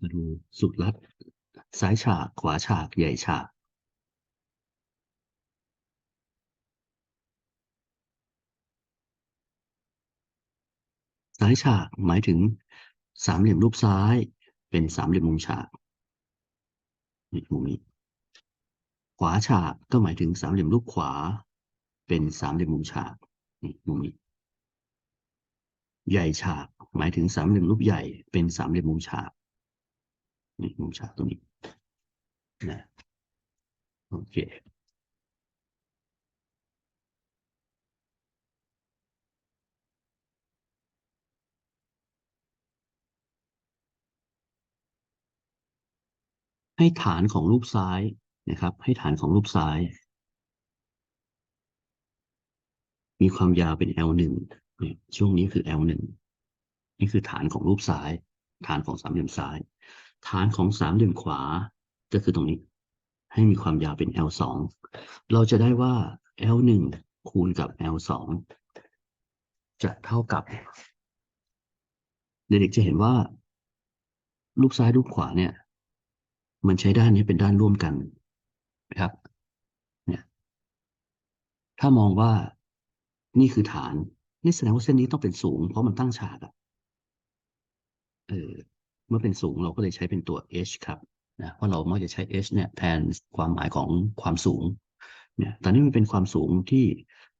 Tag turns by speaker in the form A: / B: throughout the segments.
A: มาดูสุดลัด ซ้ายฉาก ขวาฉาก ใหญ่ฉาก ซ้ายฉากหมายถึงสามเหลี่ยมรูปซ้าย เป็นสามเหลี่ยมมุมฉากนี่มุมนี้ ขวาฉากก็หมายถึงสามเหลี่ยมรูปขวา เป็นสามเหลี่ยมมุมฉากนี่มุมนี้ ใหญ่ฉาก หมายถึงสามเหลี่ยมรูปใหญ่เป็นสามเหลี่ยมมุมฉากนี่มุมฉากตรงนี้นะโอเคให้ฐานของรูปซ้ายนะครับ ให้ฐานของรูปซ้าย มีความยาวเป็น L หนึ่งช่วงนี้คือ L ห นี่คือฐานของรูปซ้าย ฐานของสามเหลี่ยมซ้าย ฐานของสามเหลี่ยมขวาก็คือตรงนี้ ให้มีความยาวเป็น L สองเราจะได้ว่า L หนึ่งคูณกับ L สองจะเท่ากับ เด็กๆจะเห็นว่า รูปซ้ายรูปขวาเนี่ย มันใช้ด้านนี้เป็นด้านร่วมกันนะครับเนี่ยถ้ามองว่านี่คือฐาน นี่แสดงว่าเส้นนี้ต้องเป็นสูง เพราะมันตั้งฉากอะ เออเมื่อเป็นสูงเราก็เลยใช้เป็นตัว h ครับนะเพราะเรามักจะใช้ h เนี่ยแทนความหมายของความสูงเนี่ยตอนนี้มันเป็นความสูงที่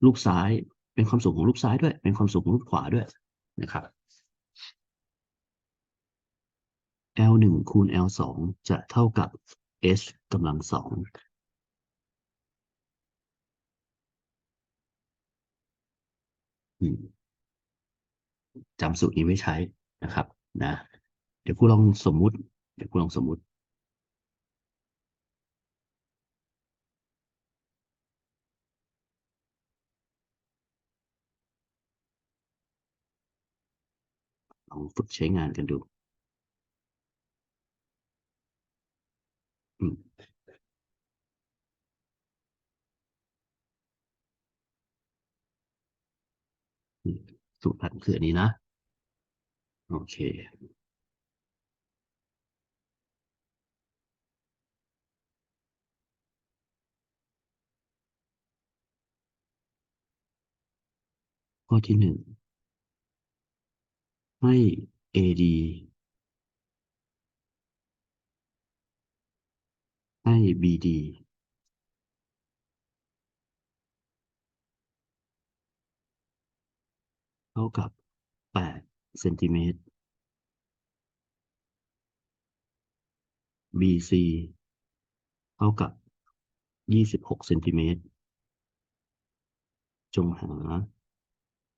A: รูปซ้ายเป็นความสูงของรูปซ้ายด้วย เป็นความสูงของรูปขวาด้วยนะครับ L หนึ่งคูณ L สองจะเท่ากับ h กำลังสองจำสูตรนี้ไว้ใช้นะครับ นะ เดี๋ยวครูลองสมมุติ เดี๋ยวครูลองสมมุติ ลองฝึกใช้งานกันดูสูตรผัดคืออันนี้นะ โอเคข้อที่หนึ่งให้ AD ให้ BD เท่ากับ เซนติเมตร BC เท่ากับ 26 เซนติเมตร จงหา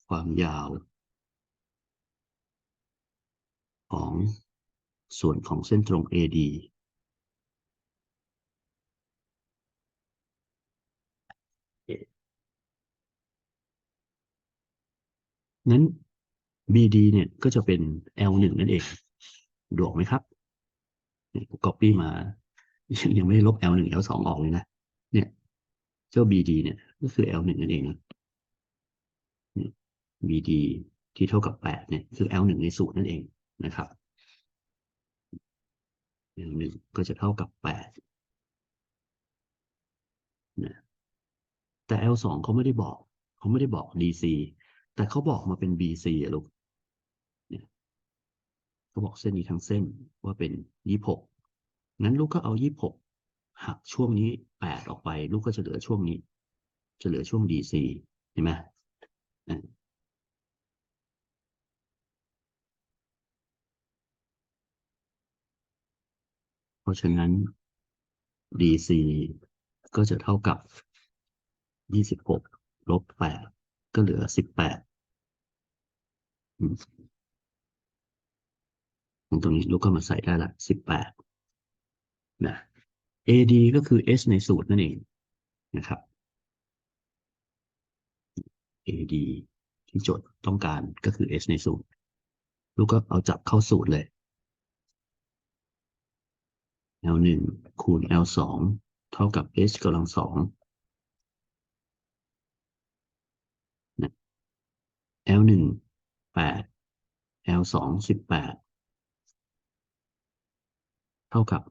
A: ความยาว ของส่วนของเส้นตรง AD งั้น BD เนี่ยก็จะเป็น L หนึ่งนั่นเองดวกไหมครับเนี่ยกู copy มา ยังไม่ได้ลบ L หนึ่ง L สองออกเลยนะ เนี่ย เจ้า BD เนี่ย ก็คือ L หนึ่งนั่นเองนะเนี่ย BD ที่เท่ากับแปดเนี่ย คือ L หนึ่งในสูตรนั่นเองนะครับ L หนึ่งก็จะเท่ากับแปดนะ แต่ L สองเขาไม่ได้บอก เขาไม่ได้บอก DC แต่เขาบอกมาเป็น BC อะลูก เขาบอกเส้นนี้ทั้งเส้นว่าเป็นยี่หกงั้นลูกก็เอายี่หกหักช่วงนี้แปดออกไป ลูกก็จะเหลือช่วงนี้ จะเหลือช่วง DC เห็นไหมเพราะฉะนั้น DC ก็จะเท่ากับยี่สิบหกลบแปดก็เหลือสิบแปด ตรงนี้ลูกก็มาใส่ได้ละสิบแปดนะ AD ก็คือ S ในสูตรนั่นเองนะครับ AD ที่โจทย์ต้องการก็คือ S ในสูตร ลูกก็เอาจับเข้าสูตรเลย L1 คูณ L2 เท่ากับ S กำลังสอง L1 8 L2 18 เท่ากับ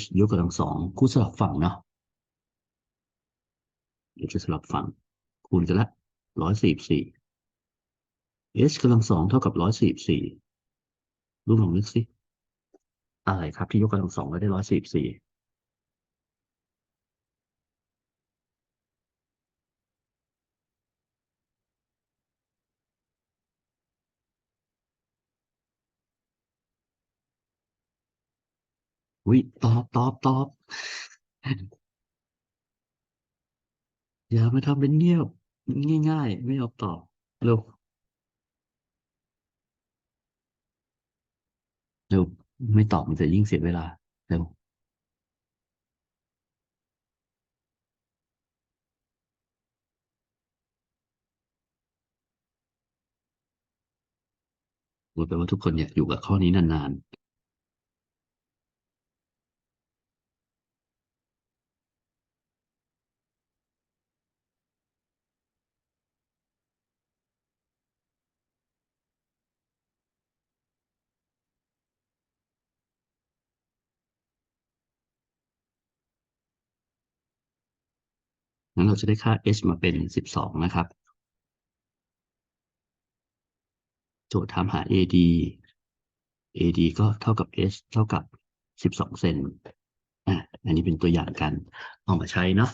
A: h ยกกำลังสองคูณสลับฝั่งเนาะเดี๋ยวจะสลับฝั่ง คูณกันละร้อยสี่สี่ h กำลังสองเท่ากับร้อยสี่สี่รูปลองนึกสิอะไรครับที่ยกกำลังสองแล้วได้ร้อยสี่สี่ วิตอบตอบตอบอย่ามาทำเป็นเงียบง่าย ๆ ไม่ยอมตอบเร็วเร็วไม่ตอบมันจะยิ่งเสียเวลาเร็วพูดไปว่าทุกคนอยากอยู่กับข้อนี้นาน งั้นเราจะได้ค่า h มาเป็นสิบสองนะครับ โจทย์ถามหา AD AD ก็เท่ากับ h เท่ากับสิบสองเซนอะอันนี้เป็นตัวอย่างกันเอามาใช้เนาะ